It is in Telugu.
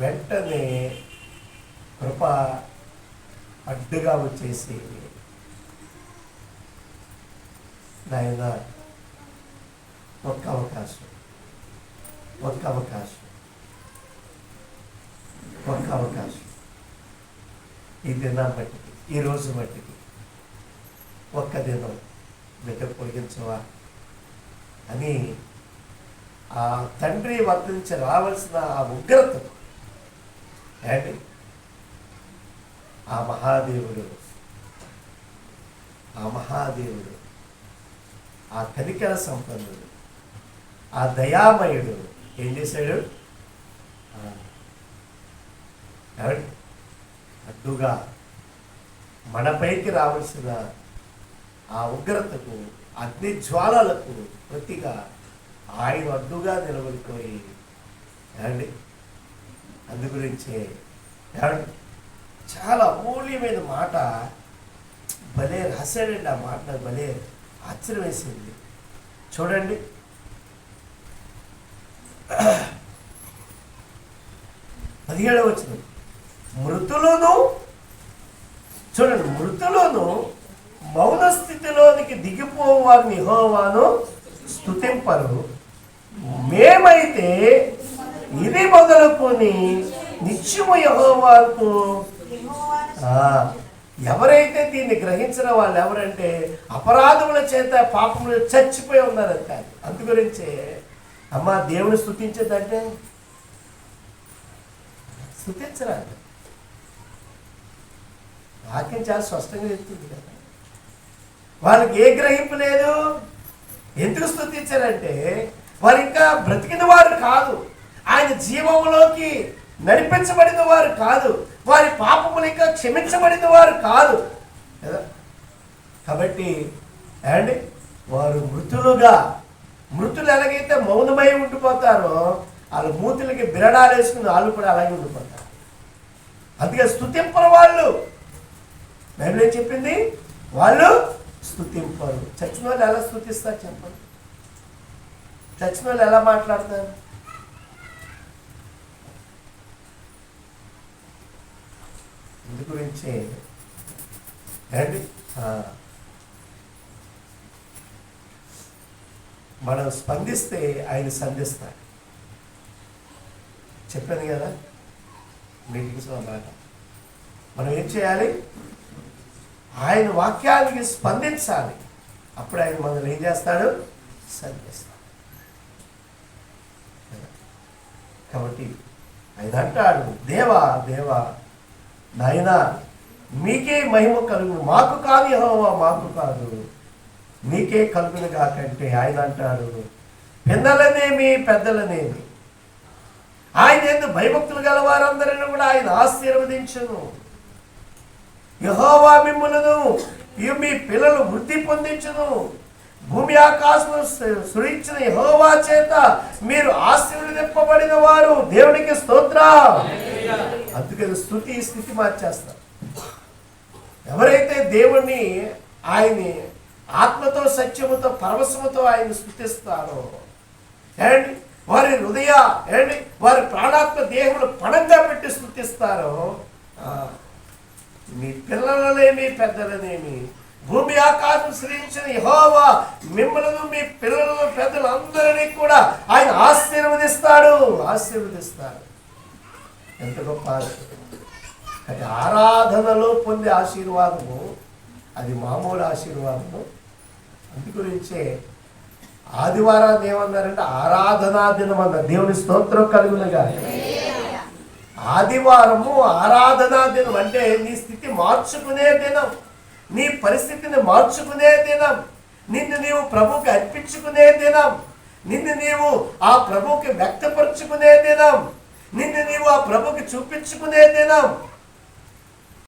వెంటనే కృప అడ్డుగా వచ్చేసి నాయన ఒక్క అవకాశం ఒక్క అవకాశం ఒక్క అవకాశం. ఈ దినం బట్టి ఈ రోజు బట్టికి ఒక్క దినం బిడ్డ పొడిగించవా అని ఆ తండ్రి వర్తించి రావాల్సిన ఆ ఉగ్రతకు ఏంటి ఆ మహాదేవుడు ఆ మహాదేవుడు ఆ కనికర సంపన్నుడు ఆ దయామయుడు ఏం చేశాడు? ఆ, అడ్డుగా మనపైకి రావాల్సిన ఆ ఉగ్రతకు అగ్ని జ్వాలలకు ప్రతిగా ఆయన అడ్డుగా నిలబడిపోయి ఏమండి అందు గురించే చాలా అమూల్యమైన మాట భలే రాశాడండి ఆ మాట నాకు భలే ఆశ్చర్యం వేసింది. చూడండి. పదిహేడవ వచ్చిన మృతులను చూడండి మృతులను మౌన స్థితిలోనికి దిగిపోవు వారిని స్థుతింపరు మేమైతే ఇది మొదలుకొని నిత్యము యహోవాకు. ఎవరైతే దీన్ని గ్రహించిన వాళ్ళు ఎవరంటే అపరాధముల చేత పాపములు చచ్చిపోయి ఉన్నారంట. అందు గురించే అమ్మ దేవుని స్థుతించదంటే స్థుతించరాదు. వాక్యం చాలా స్పష్టంగా చెప్తుంది కదా. వాళ్ళకి ఏ గ్రహింపు లేదు? ఎందుకు స్థుతించారంటే వారు ఇంకా బ్రతికిన వారు కాదు. ఆయన జీవంలోకి నడిపించబడిన వారు కాదు. వారి పాపములు ఇంకా క్షమించబడిన వారు కాదు. కదా? కాబట్టి అండి వారు మృతులుగా మృతులు ఎలాగైతే మౌనమై ఉండిపోతారో వాళ్ళ మూతులకి బిరడాలు వేసుకుని వాళ్ళు కూడా అలాగే ఉండిపోతారు. అందుకే స్థుతింపరు వాళ్ళు. బైబిల్ ఏం చెప్పింది? వాళ్ళు స్థుతింపరు చచ్చిన వాళ్ళు ఎలా స్థుతిస్తారు చెప్పండి? చచ్చిన వాళ్ళు ఎలా మాట్లాడతారు? గురించి. ఏంటి మనం స్పందిస్తే ఆయన సంధిస్తాడు చెప్పాను కదా మీటింగ్స్ మాట. మనం ఏం చేయాలి? ఆయన వాక్యానికి స్పందించాలి. అప్పుడు ఆయన మనల్ని ఏం చేస్తాడు? సంధిస్తాడు కాబట్టి ఆయన అంటాడు దేవా దేవా నాయనా మీకే మహిమ కలుగు. మాకు కాదు యహోవా మాకు కాదు. మీకే కలుగును కాకంటే ఆయన అంటాడు. పిన్నలనేమి పెద్దలనేమి ఆయన ఎందు భయభక్తులు గల వారందరిని కూడా ఆయన ఆశీర్వదించను. యహోవా మిమ్మలను ఈ మీ పిల్లలు వృద్ధి పొందించును. భూమి ఆకాశం సురించిన యహోవా చేత మీరు ఆశీర్వదింపబడిన వారు. దేవునికి స్తోత్ర. అందుకని స్థుతి స్థితి మార్చేస్తారు. ఎవరైతే దేవుణ్ణి ఆయన్ని ఆత్మతో సత్యముతో పరవశముతో ఆయన స్థుతిస్తారో ఏమండి? వారి హృదయ ఏమండి? వారి ప్రాణాత్మ దేహములు పణంగా పెట్టి స్థుతిస్తారో మీ పిల్లలనేమి పెద్దలనేమి భూమి ఆకాశం సృజించిన యహోవా మిమ్మల్ని మీ పిల్లలను పెద్దలందరినీ కూడా ఆయన ఆశీర్వదిస్తాడు. ఆశీర్వదిస్తాడు. ఎంత గొప్ప అది ఆరాధనలో పొందే ఆశీర్వాదము అది మామూలు ఆశీర్వాదము. అందుగురించే ఆదివారాన్ని ఏమన్నారంటే ఆరాధనా దినం అన్నారు. దేవుని స్తోత్రం కలుగునగా ఆదివారము ఆరాధనా దినం అంటే నీ స్థితి మార్చుకునే దినం. నీ పరిస్థితిని మార్చుకునే దినం నిన్ను నీవు ప్రభుకి అర్పించుకునే దినం నిన్ను నీవు ఆ ప్రభుకి వ్యక్తపరుచుకునే దినం నిన్ను నీవు ఆ ప్రభుకి చూపించుకునే దినం